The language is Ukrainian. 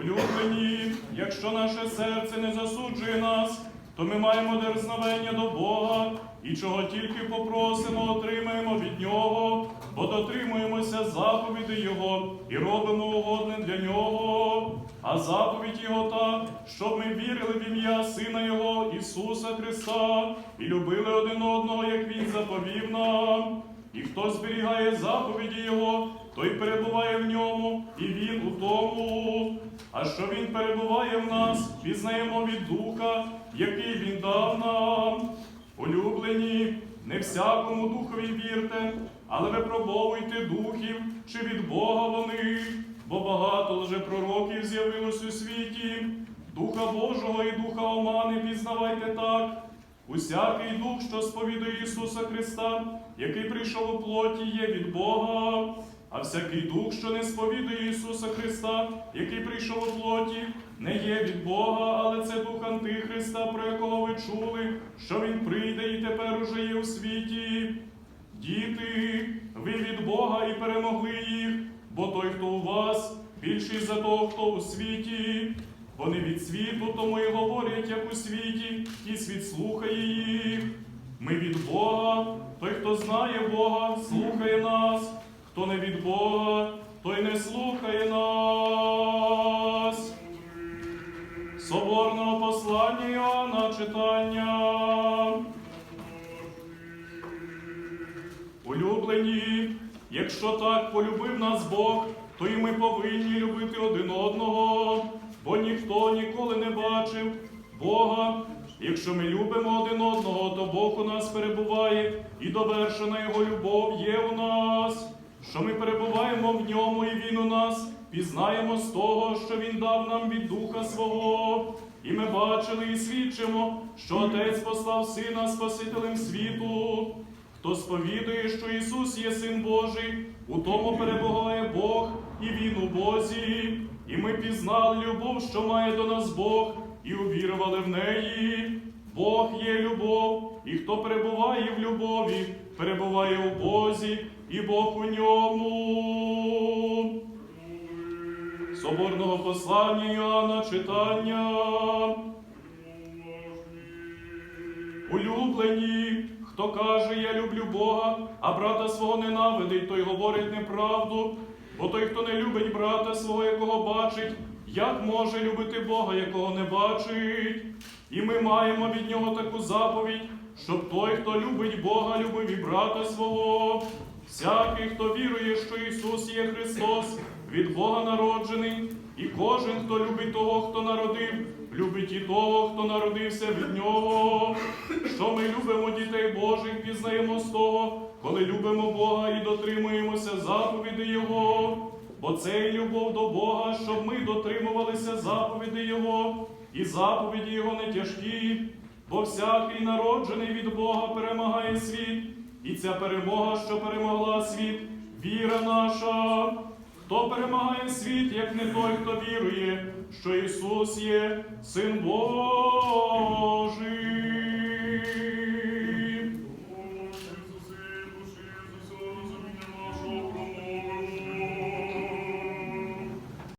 Улюблені, якщо наше серце не засуджує нас, то ми маємо дерзновення до Бога і чого тільки попросимо, отримаємо від Нього, бо дотримуємося заповіді Його і робимо угодне для Нього. А заповідь Його та, щоб ми вірили в ім'я Сина Його, Ісуса Христа, і любили один одного, як Він заповів нам. І хто зберігає заповіді Його, той перебуває в ньому, і він у тому. А що він перебуває в нас, пізнаємо від Духа, який він дав нам. Улюблені, не всякому духові вірте, але випробовуйте духів, чи від Бога вони, бо багато лжепророків з'явилось у світі. Духа Божого і духа омани пізнавайте так. Усякий дух, що сповідує Ісуса Христа, який прийшов у плоті, є від Бога, а всякий дух, що не сповідує Ісуса Христа, який прийшов у плоті, не є від Бога, але це дух Антихриста, про якого ви чули, що Він прийде і тепер уже є у світі. Діти, ви від Бога і перемогли їх, бо той, хто у вас, більший за того, хто у світі. Вони від світу, тому і говорять, як у світі, і світ слухає їх. Ми від Бога, той, хто знає Бога, слухає нас, хто не від Бога, той не слухає нас. Соборного послання Іоанна читання. Улюблені, якщо так полюбив нас Бог, то і ми повинні любити один одного, бо ніхто ніколи не бачив Бога. Якщо ми любимо один одного, то Бог у нас перебуває, і довершена Його любов є у нас. Що ми перебуваємо в ньому, і Він у нас, пізнаємо з того, що Він дав нам від Духа свого. І ми бачили і свідчимо, що Отець послав Сина Спасителем світу. Хто сповідує, що Ісус є Син Божий, у тому перебуває Бог, і Він у Бозі. І ми пізнали любов, що має до нас Бог, і увірували в неї. Бог є любов, і хто перебуває в любові, перебуває у Бозі, і Бог у ньому. Соборного послання Іоанна читання. Улюблені, хто каже, я люблю Бога, а брата свого ненавидить, той говорить неправду. Бо той, хто не любить брата свого, якого бачить, як може любити Бога, якого не бачить? І ми маємо від нього таку заповідь, щоб той, хто любить Бога, любив і брата свого. Всякий, хто вірує, що Ісус є Христос, від Бога народжений, і кожен, хто любить того, хто народив, любить і того, хто народився від нього. Що ми любимо дітей Божих, пізнаємо з того, коли любимо Бога і дотримуємося заповіді Його. Бо це і любов до Бога, щоб ми дотримувалися заповіді Його, і заповіді Його не тяжкі, бо всякий народжений від Бога перемагає світ, і ця перемога, що перемогла світ, віра наша. Хто перемагає світ, як не той, хто вірує, що Ісус є Син